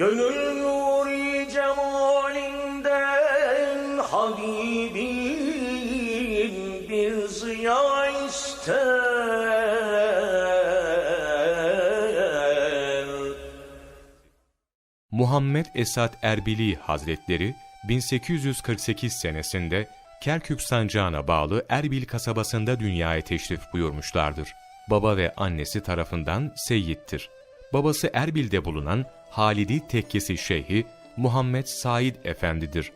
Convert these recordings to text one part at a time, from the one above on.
Gönül nuri cemalinden Habibim bir ziya ister Muhammed Esat Erbili Hazretleri 1848 senesinde Kerkük Sancağı'na bağlı Erbil kasabasında dünyaya teşrif buyurmuşlardır. Baba ve annesi tarafından Seyyid'tir. Babası Erbil'de bulunan Halidi Tekkesi Şeyhi Muhammed Said Efendi'dir.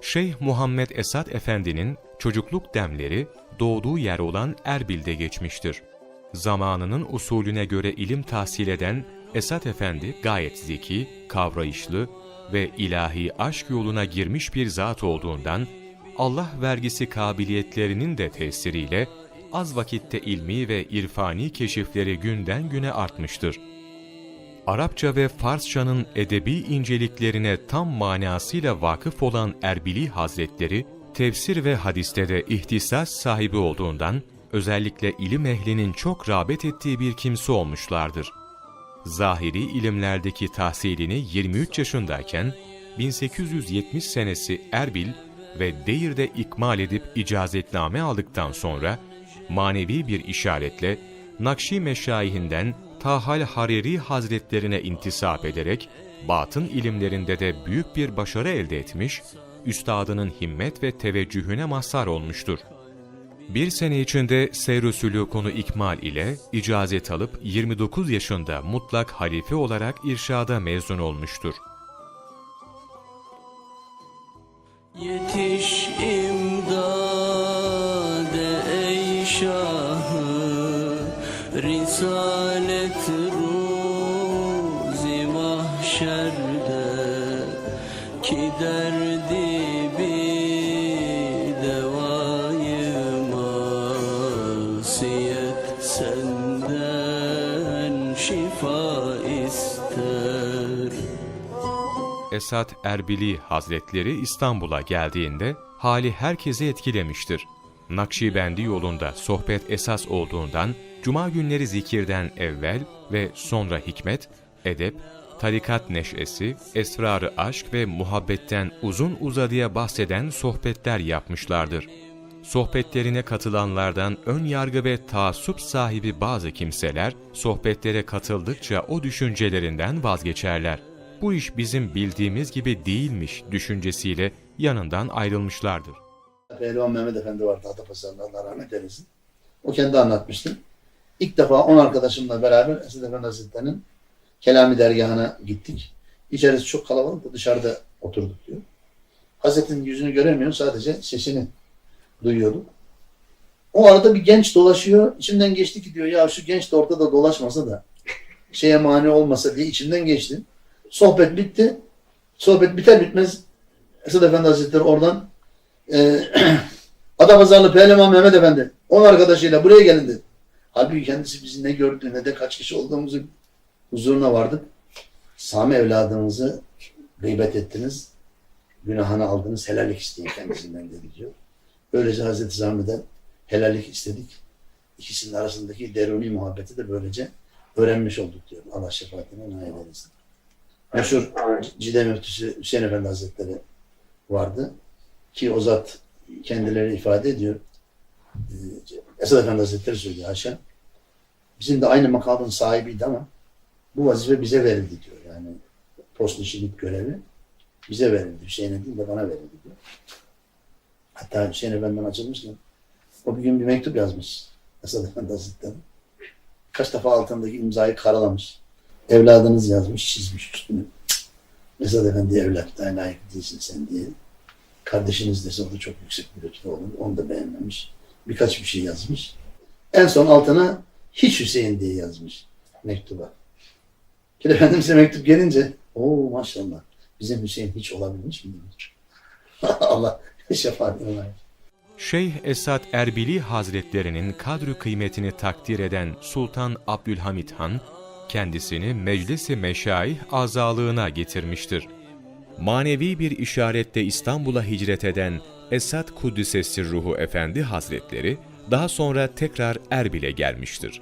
Şeyh Muhammed Esat Efendi'nin çocukluk demleri doğduğu yer olan Erbil'de geçmiştir. Zamanının usulüne göre ilim tahsil eden Esat Efendi gayet zeki, kavrayışlı ve ilahi aşk yoluna girmiş bir zat olduğundan Allah vergisi kabiliyetlerinin de tesiriyle az vakitte ilmi ve irfani keşifleri günden güne artmıştır. Arapça ve Farsçanın edebi inceliklerine tam manasıyla vakıf olan Erbili Hazretleri, tefsir ve hadiste de ihtisas sahibi olduğundan, özellikle ilim ehlinin çok rağbet ettiği bir kimse olmuşlardır. Zahiri ilimlerdeki tahsilini 23 yaşındayken, 1870 senesi Erbil ve Deir'de ikmal edip icazetname aldıktan sonra, manevi bir işaretle Nakşi Meşayihinden Tahal Hariri Hazretlerine intisap ederek, batın ilimlerinde de büyük bir başarı elde etmiş, üstadının himmet ve teveccühüne mazhar olmuştur. Bir sene içinde seyr-i konu ikmal ile icazet alıp 29 yaşında mutlak halife olarak irşada mezun olmuştur. Yetiş imdade ey şahı Risalet Esat Erbili Hazretleri İstanbul'a geldiğinde hali herkesi etkilemiştir. Nakşibendi yolunda sohbet esas olduğundan cuma günleri zikirden evvel ve sonra hikmet, edep, tarikat neşesi, esrarı aşk ve muhabbetten uzun uzadıya bahseden sohbetler yapmışlardır. Sohbetlerine katılanlardan ön yargı ve taassup sahibi bazı kimseler sohbetlere katıldıkça o düşüncelerinden vazgeçerler. Bu iş bizim bildiğimiz gibi değilmiş düşüncesiyle yanından ayrılmışlardır. Pehlivan Mehmet Efendi vardı Adapazarı'nda Allah rahmet eylesin. O kendi anlatmıştı. İlk defa 10 arkadaşımla beraber Esad Efendi Hazretleri'nin Kelami dergahına gittik. İçerisi çok kalabalıktı. Dışarıda oturduk diyor. Hazretin yüzünü göremiyor. Sadece sesini duyuyorduk. O arada bir genç dolaşıyor. İçimden geçti ki diyor ya şu genç de ortada dolaşmasa da şeye mani olmasa diye içimden geçti. Sohbet bitti. Sohbet biter bitmez Esad Efendi Hazretleri oradan e, Adapazarlı Pehlivan Mehmet Efendi 10 arkadaşıyla buraya gelin dedi. Halbuki kendisi bizi ne gördü ne de kaç kişi olduğumuzu huzuruna vardık. Sami evladınızı gıybet ettiniz. Günahını aldınız. Helallik isteyin kendisinden dedi diyor. Böylece Hazreti Sami'den helallik istedik. İkisinin arasındaki deruni muhabbeti de böylece öğrenmiş olduk diyor. Allah şefaatine nail eylesin. Meşhur Cide Müftüsü Hüseyin Efendi Hazretleri vardı. Ki o zat kendileri ifade ediyor. Ee, Esad Efendi Hazretleri söylüyor haşa. Bizim de aynı makamın sahibiydi ama bu vazife bize verildi diyor. Yani post işilik görevi bize verildi. Hüseyin'e değil de bana verildi diyor. Hatta Hüseyin Efendi'den açılmışken o bir gün bir mektup yazmış. Esad Efendi Hazretleri. Kaç defa altındaki imzayı karalamış. Evladınız yazmış, çizmiş üstünü. Esad Efendi evlat, layık değilsin sen diye. Kardeşiniz dese o da çok yüksek bir rütbe olur. Onu da beğenmemiş. Birkaç bir şey yazmış. En son altına hiç Hüseyin diye yazmış mektuba. Ki Efendimiz'e mektup gelince o maşallah bizim Hüseyin hiç olabilmiş mi? Allah şefaatine nail. Şeyh Esat Erbili Hazretlerinin kadri kıymetini takdir eden Sultan Abdülhamit Han, kendisini Meclis-i Meşayih azalığına getirmiştir. Manevi bir işaretle İstanbul'a hicret eden Esat Kuddisesi Ruhu Efendi Hazretleri, daha sonra tekrar Erbil'e gelmiştir.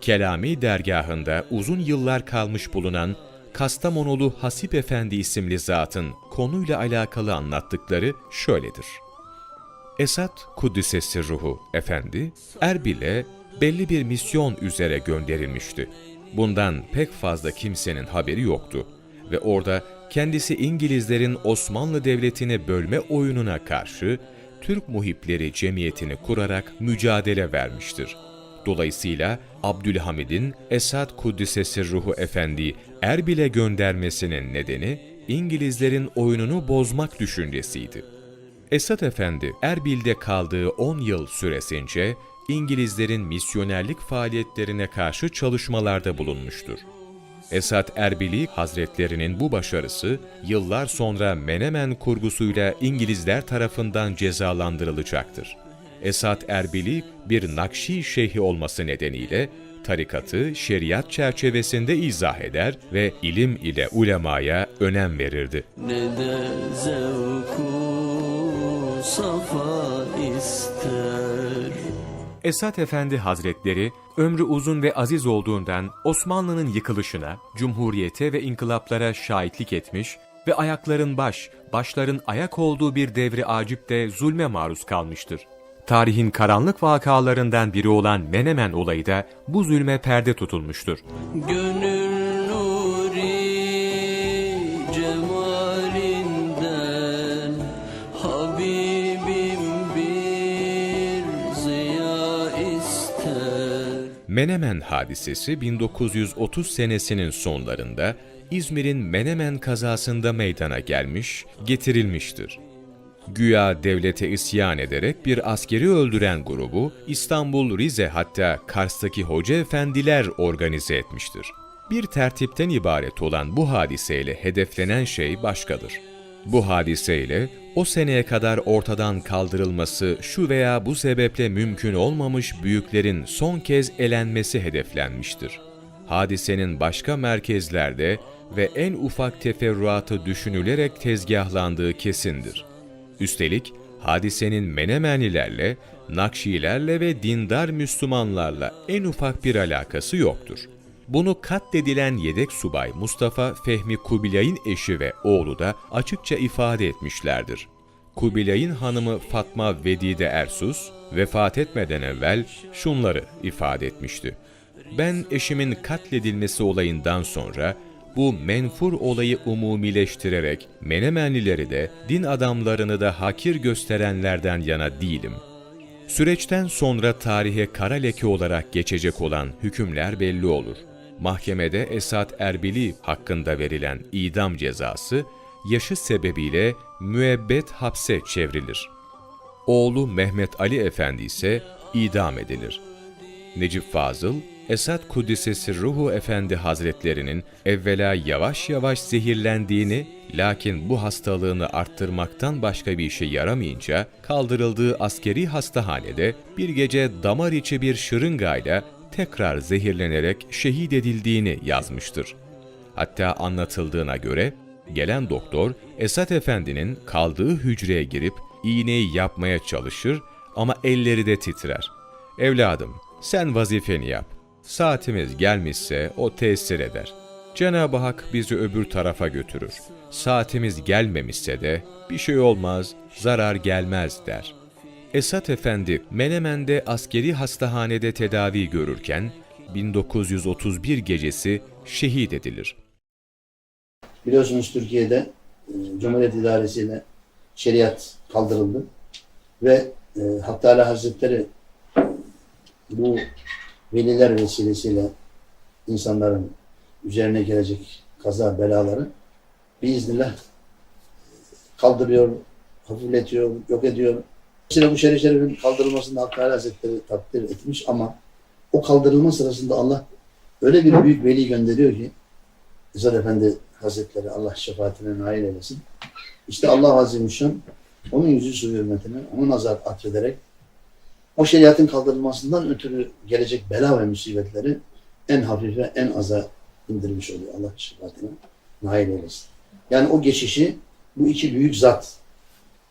Kelami dergahında uzun yıllar kalmış bulunan Kastamonulu Hasip Efendi isimli zatın konuyla alakalı anlattıkları şöyledir. Esat Kuddisesi Ruhu Efendi, Erbil'e belli bir misyon üzere gönderilmişti. Bundan pek fazla kimsenin haberi yoktu ve orada kendisi İngilizlerin Osmanlı Devleti'ni bölme oyununa karşı Türk Muhipleri Cemiyeti'ni kurarak mücadele vermiştir. Dolayısıyla Abdülhamid'in Esad Kuddisesi Ruhu Efendi Erbil'e göndermesinin nedeni İngilizlerin oyununu bozmak düşüncesiydi. Esat Efendi Erbil'de kaldığı 10 yıl süresince İngilizlerin misyonerlik faaliyetlerine karşı çalışmalarda bulunmuştur. Esat Erbili Hazretlerinin bu başarısı yıllar sonra Menemen kurgusuyla İngilizler tarafından cezalandırılacaktır. Esat Erbili bir Nakşi şeyhi olması nedeniyle tarikatı şeriat çerçevesinde izah eder ve ilim ile ulemaya önem verirdi. ne de zevku safa ister Esat Efendi Hazretleri, ömrü uzun ve aziz olduğundan Osmanlı'nın yıkılışına, cumhuriyete ve inkılaplara şahitlik etmiş ve ayakların baş, başların ayak olduğu bir devri acipte zulme maruz kalmıştır. Tarihin karanlık vakalarından biri olan Menemen olayı da bu zulme perde tutulmuştur. Gönül nuri cemalinden Habibim bir ziya ister Menemen hadisesi 1930 senesinin sonlarında İzmir'in Menemen kazasında meydana gelmiş, getirilmiştir. Güya devlete isyan ederek bir askeri öldüren grubu İstanbul, Rize hatta Kars'taki hoca efendiler organize etmiştir. Bir tertipten ibaret olan bu hadiseyle hedeflenen şey başkadır. Bu hadiseyle o seneye kadar ortadan kaldırılması şu veya bu sebeple mümkün olmamış büyüklerin son kez elenmesi hedeflenmiştir. Hadisenin başka merkezlerde ve en ufak teferruatı düşünülerek tezgahlandığı kesindir. Üstelik hadisenin Menemenilerle, Nakşilerle ve dindar Müslümanlarla en ufak bir alakası yoktur. Bunu katledilen yedek subay Mustafa Fehmi Kubilay'ın eşi ve oğlu da açıkça ifade etmişlerdir. Kubilay'ın hanımı Fatma Vedide Ersus, vefat etmeden evvel şunları ifade etmişti. Ben eşimin katledilmesi olayından sonra bu menfur olayı umumileştirerek Menemenlileri de din adamlarını da hakir gösterenlerden yana değilim. Süreçten sonra tarihe kara leke olarak geçecek olan hükümler belli olur. Mahkemede Esat Erbili hakkında verilen idam cezası yaşı sebebiyle müebbet hapse çevrilir. Oğlu Mehmet Ali Efendi ise idam edilir. Necip Fazıl, Esad Kuddisesi Ruhu Efendi Hazretlerinin evvela yavaş yavaş zehirlendiğini, lakin bu hastalığını arttırmaktan başka bir işe yaramayınca kaldırıldığı askeri hastahanede bir gece damar içi bir şırıngayla tekrar zehirlenerek şehit edildiğini yazmıştır. Hatta anlatıldığına göre gelen doktor Esat Efendi'nin kaldığı hücreye girip iğneyi yapmaya çalışır ama elleri de titrer. Evladım sen vazifeni yap. Saatimiz gelmişse o tesir eder. Cenab-ı Hak bizi öbür tarafa götürür. Saatimiz gelmemişse de bir şey olmaz, zarar gelmez der. Esat Efendi Menemen'de askeri hastahanede tedavi görürken 1931 gecesi şehit edilir. Biliyorsunuz Türkiye'de e, Cumhuriyet İdaresi'yle şeriat kaldırıldı ve e, Hatta Ali Hazretleri bu veliler vesilesiyle insanların üzerine gelecek kaza belaları biiznillah kaldırıyor, hafifletiyor, yok ediyor. Mesela bu şerif şerifin kaldırılmasını Hakkı Ali Hazretleri takdir etmiş ama o kaldırılma sırasında Allah öyle bir büyük veli gönderiyor ki İzzet Efendi Hazretleri Allah şefaatine nail eylesin. İşte Allah Azimüşşan onun yüzü su hürmetine onu nazar atfederek o şeriatın kaldırılmasından ötürü gelecek bela ve musibetleri en hafife, en aza indirmiş oluyor. Allah şefaatine nail eylesin. Yani o geçişi bu iki büyük zat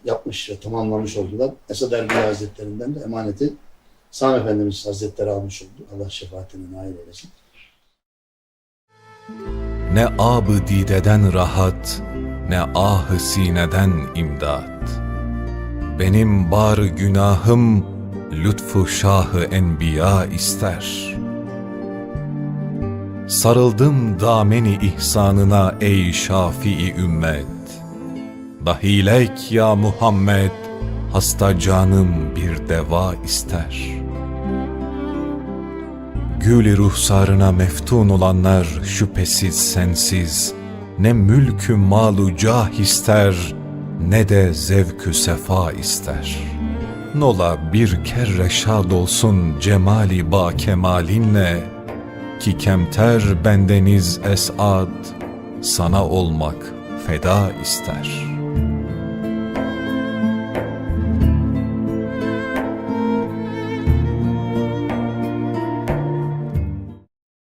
yapmış ve tamamlamış oldular. Esad Erbil Hazretlerinden de emaneti Sami Efendimiz Hazretleri almış oldu. Allah şefaatine nail eylesin. Ne abı dideden rahat, ne ahı sineden imdat. Benim bar günahım, lütfu şahı enbiya ister. Sarıldım dameni ihsanına ey şafii ümmet. Dahilek ya Muhammed, hasta canım bir deva ister. Gül ruhsarına meftun olanlar şüphesiz sensiz, ne mülkü malu cah ister, ne de zevkü sefa ister. Nola bir kerre şad olsun cemali ba kemalinle, ki kemter bendeniz esad, sana olmak feda ister.''